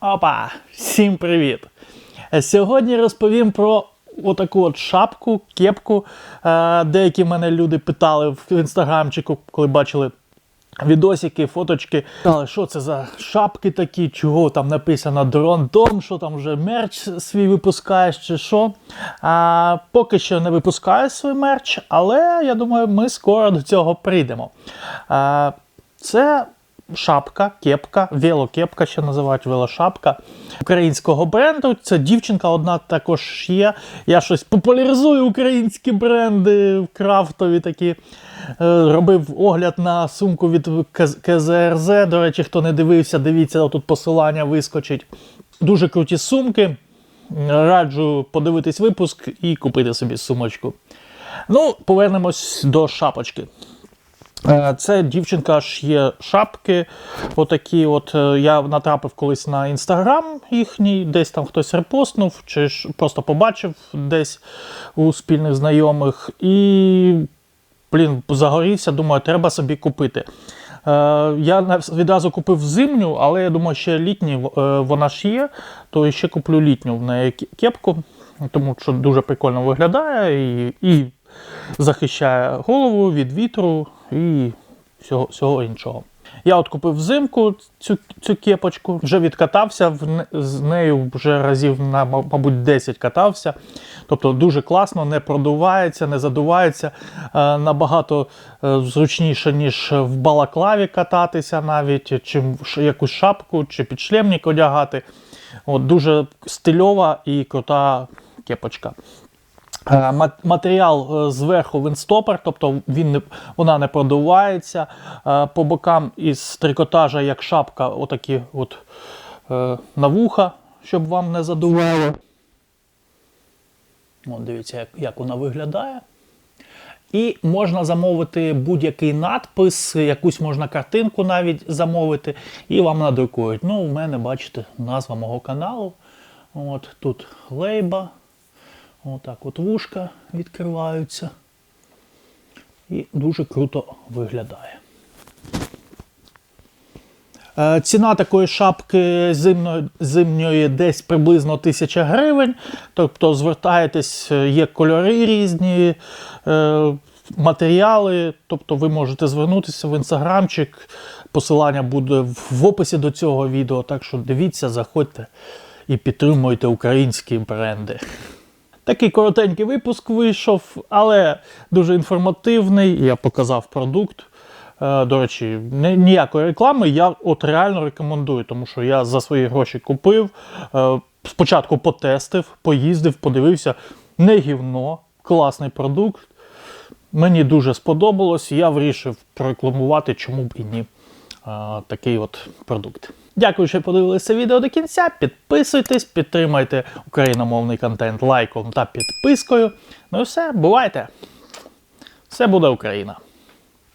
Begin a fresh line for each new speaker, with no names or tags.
Опа! Всім привіт! Е, Сьогодні розповім про отаку от шапку, кепку. Е, Деякі мене люди питали в інстаграмчику, коли бачили відосики, фоточки. Питали, що це за шапки такі, чого там написано дрон дом, що там вже мерч свій випускаєш чи що. А, поки що не випускаю свій мерч, але я думаю, ми скоро до цього прийдемо. А, це шапка, кепка, велокепка, ще називають велошапка українського бренду. Це дівчинка одна також є. Я щось популяризую українські бренди, крафтові такі. Е, Робив огляд на сумку від КЗРЗ. До речі, хто не дивився, дивіться, тут посилання вискочить. Дуже круті сумки. Раджу подивитись випуск і купити собі сумочку. Ну, повернемось до шапочки. Е, Це дівчинка ж є шапки. Отакі от е, я натрапив колись на інстаграм їхній, десь там хтось репостнув, чи ж просто побачив десь у спільних знайомих. І, блін, загорівся, думаю, треба собі купити. Е, Я відразу купив зимню, але я думаю, ще літню е, вона ж є, то ще куплю літню в неї кепку, тому що дуже прикольно виглядає і, і захищає голову від вітру і всього, всього іншого. Я от купив взимку цю, цю кепочку, вже відкатався в з нею вже разів на, мабуть, 10 катався. Тобто дуже класно, не продувається, не задувається. Е, набагато е, зручніше, ніж в балаклаві кататися навіть, чи якусь шапку, чи підшлемник одягати. От, дуже стильова і крута кепочка. Е, мат- Матеріал е, зверху винстопер, тобто він не, вона не продувається. Е, По бокам із трикотажа, як шапка, отакі от на вуха, щоб вам не задувало. От дивіться, як, як вона виглядає. І можна замовити будь-який надпис, якусь можна картинку навіть замовити, і вам надрукують. Ну, у мене, бачите, назва мого каналу. От тут лейба. Отак от вушка відкриваються. І дуже круто виглядає. Е, Ціна такої шапки зимної, зимньої десь приблизно 1000 гривень. Тобто звертаєтесь, е, є кольори різні, е, матеріали. Тобто ви можете звернутися в інстаграмчик. Посилання буде в описі до цього відео. Так що дивіться, заходьте і підтримуйте українські бренди. Такий коротенький випуск вийшов, але дуже інформативний. Я показав продукт. Е, До речі, ні- ніякої реклами я от реально рекомендую, тому що я за свої гроші купив. е, Спочатку потестив, поїздив, подивився. Не гівно, класний продукт. Мені дуже сподобалось, я вирішив прорекламувати, чому б і ні. Такий от продукт. Дякую, що подивилися відео до кінця. Підписуйтесь, підтримайте україномовний контент лайком та підпискою. Ну і все, бувайте! Все буде Україна!